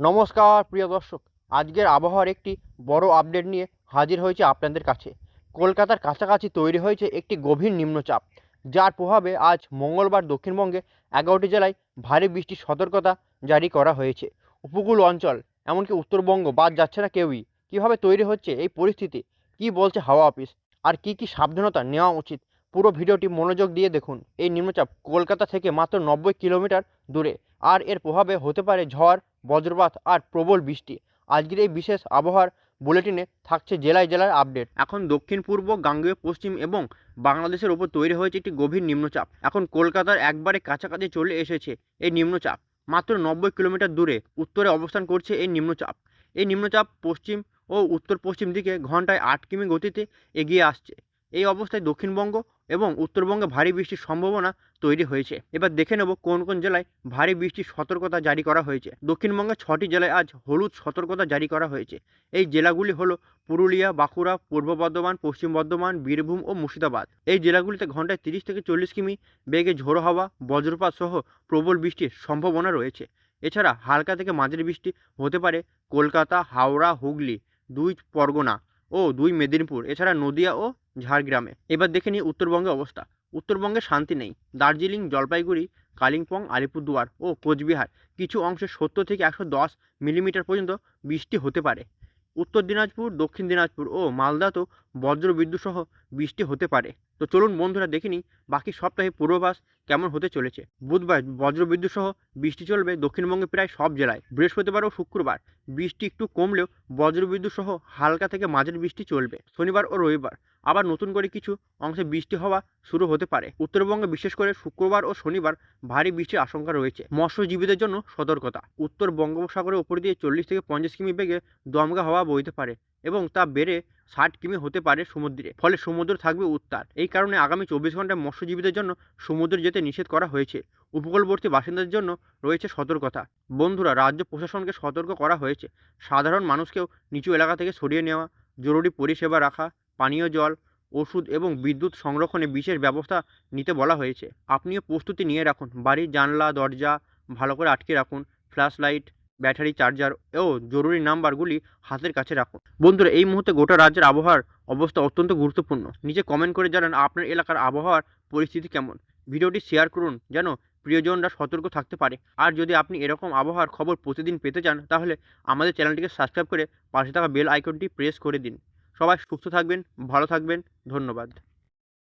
নমস্কার, প্রিয় দর্শক। আজকের আবহাওয়ার একটি বড় আপডেট নিয়ে হাজির হয়েছে আপনাদের কাছে। কলকাতার কাছাকাছি তৈরি হয়েছে একটি গভীর নিম্নচাপ, যার প্রভাবে আজ মঙ্গলবার দক্ষিণবঙ্গে এগারোটি জেলায় ভারী বৃষ্টির সতর্কতা জারি করা হয়েছে। উপকূল অঞ্চল, এমনকি উত্তরবঙ্গ বাদ যাচ্ছে না কেউই। কীভাবে তৈরি হচ্ছে এই পরিস্থিতি? কী বলছে হাওয়া অফিস আর কী কী সাবধানতা নেওয়া উচিত? পুরো ভিডিওটি মনোযোগ দিয়ে দেখুন। এই নিম্নচাপ কলকাতা থেকে মাত্র নব্বই কিলোমিটার দূরে। আর এর প্রভাবে হতে পারে ঝড়, বজ্রপাত আর প্রবল বৃষ্টি। আজকের এই বিশেষ আবহাওয়ার বুলেটিনে থাকছে জেলায় জেলার আপডেট। এখন দক্ষিণ, পূর্ব, গাঙ্গেয়, পশ্চিম এবং বাংলাদেশের ওপর তৈরি হয়েছে একটি গভীর নিম্নচাপ। এখন কলকাতার একবারে কাছাকাছি চলে এসেছে এই নিম্নচাপ। মাত্র নব্বই কিলোমিটার দূরে উত্তরে অবস্থান করছে এই নিম্নচাপ। এই নিম্নচাপ পশ্চিম ও উত্তর পশ্চিম দিকে ঘন্টায় আট কিমি গতিতে এগিয়ে আসছে। এই অবস্থায় দক্ষিণবঙ্গ এবং উত্তরবঙ্গে ভারী বৃষ্টির সম্ভাবনা তৈরি হয়েছে। এবার দেখে নেব কোন কোন জেলায় ভারী বৃষ্টির সতর্কতা জারি করা হয়েছে। দক্ষিণবঙ্গের ছটি জেলায় আজ হলুদ সতর্কতা জারি করা হয়েছে। এই জেলাগুলি হলো পুরুলিয়া, বাঁকুড়া, পূর্ব বর্ধমান, পশ্চিম বর্ধমান, বীরভূম ও মুর্শিদাবাদ। এই জেলাগুলিতে ঘন্টায় তিরিশ থেকে চল্লিশ কিমি বেগে ঝোড়ো হাওয়া, বজ্রপাত সহ প্রবল বৃষ্টির সম্ভাবনা রয়েছে। এছাড়া হালকা থেকে মাঝারি বৃষ্টি হতে পারে কলকাতা, হাওড়া, হুগলি, দুই পরগনা। ও দুই মেদিনীপুর, এছাড়া নদিয়া ও ঝাড়গ্রামে। এবার দেখে নিই উত্তরবঙ্গে অবস্থা। উত্তরবঙ্গে শান্তি নেই। দার্জিলিং, জলপাইগুড়ি, কালিম্পং, আলিপুরদুয়ার ও কোচবিহার কিছু অংশে সত্তর থেকে একশো দশ মিলিমিটার পর্যন্ত বৃষ্টি হতে পারে। উত্তর দিনাজপুর, দক্ষিণ দিনাজপুর ও মালদাতেও বজ্রবিদ্যুৎ সহ বৃষ্টি হতে পারে। তো চলুন বন্ধুরা দেখে নিই বাকি সপ্তাহে পূর্বাভাস কেমন হতে চলেছে। বুধবার বজ্রবিদ্যুৎ সহ বৃষ্টি চলবে দক্ষিণবঙ্গে প্রায় সব জেলায়। বৃহস্পতিবার ও শুক্রবার বৃষ্টি একটু কমলেও বজ্রবিদ্যুৎ সহ হালকা থেকে মাঝের বৃষ্টি চলবে। শনিবার ও রবিবার আবার নতুন করে কিছু অংশে বৃষ্টি হওয়া শুরু হতে পারে। উত্তরবঙ্গে বিশেষ করে শুক্রবার ও শনিবার ভারী বৃষ্টির আশঙ্কা রয়েছে। মৎস্যজীবীদের জন্য সতর্কতা। উত্তর বঙ্গোপসাগরের উপর দিয়ে চল্লিশ থেকে পঞ্চাশ কিমি বেগে দমকা হাওয়া বইতে পারে। এবং তা বেড়ে ষাট কিমি হতে পারে সমুদ্রে। ফলে সমুদ্র থাকবে উত্তাল। এই কারণে আগামী চব্বিশ ঘন্টায় মৎস্যজীবীদের জন্য সমুদ্রে যেতে নিষেধ করা হয়েছে। উপকূলবর্তী বাসিন্দাদের জন্য রয়েছে সতর্কতা। বন্ধুরা, রাজ্য প্রশাসনকে সতর্ক করা হয়েছে। সাধারণ মানুষকেও নিচু এলাকা থেকে সরিয়ে নেওয়া, জরুরি পরিষেবা রাখা, পানীয় জল, ওষুধ এবং বিদ্যুৎ সংরক্ষণে বিশেষ ব্যবস্থা নিতে বলা হয়েছে। আপনিও প্রস্তুতি নিয়ে রাখুন। বাড়ির জানলা, দরজা ভালো করে আটকে রাখুন। ফ্ল্যাশ লাইট ব্যাটারি চার্জার ও জরুরি নাম্বারগুলি হাতের কাছে রাখুন। বন্ধুরা, এই মুহূর্তে গোটা রাজ্যের আবহাওয়ার অবস্থা অত্যন্ত গুরুত্বপূর্ণ। নিচে কমেন্ট করে জানান আপনার এলাকার আবহাওয়ার পরিস্থিতি কেমন? ভিডিওটি শেয়ার করুন যেন প্রিয়জনরা সতর্ক থাকতে পারে। আর যদি আপনি এরকম আবহাওয়ার খবর প্রতিদিন পেতে চান, তাহলে আমাদের চ্যানেলটিকে সাবস্ক্রাইব করে পাশে থাকা বেল আইকনটি প্রেস করে দিন। সবাই সুস্থ থাকবেন, ভালো থাকবেন, ধন্যবাদ।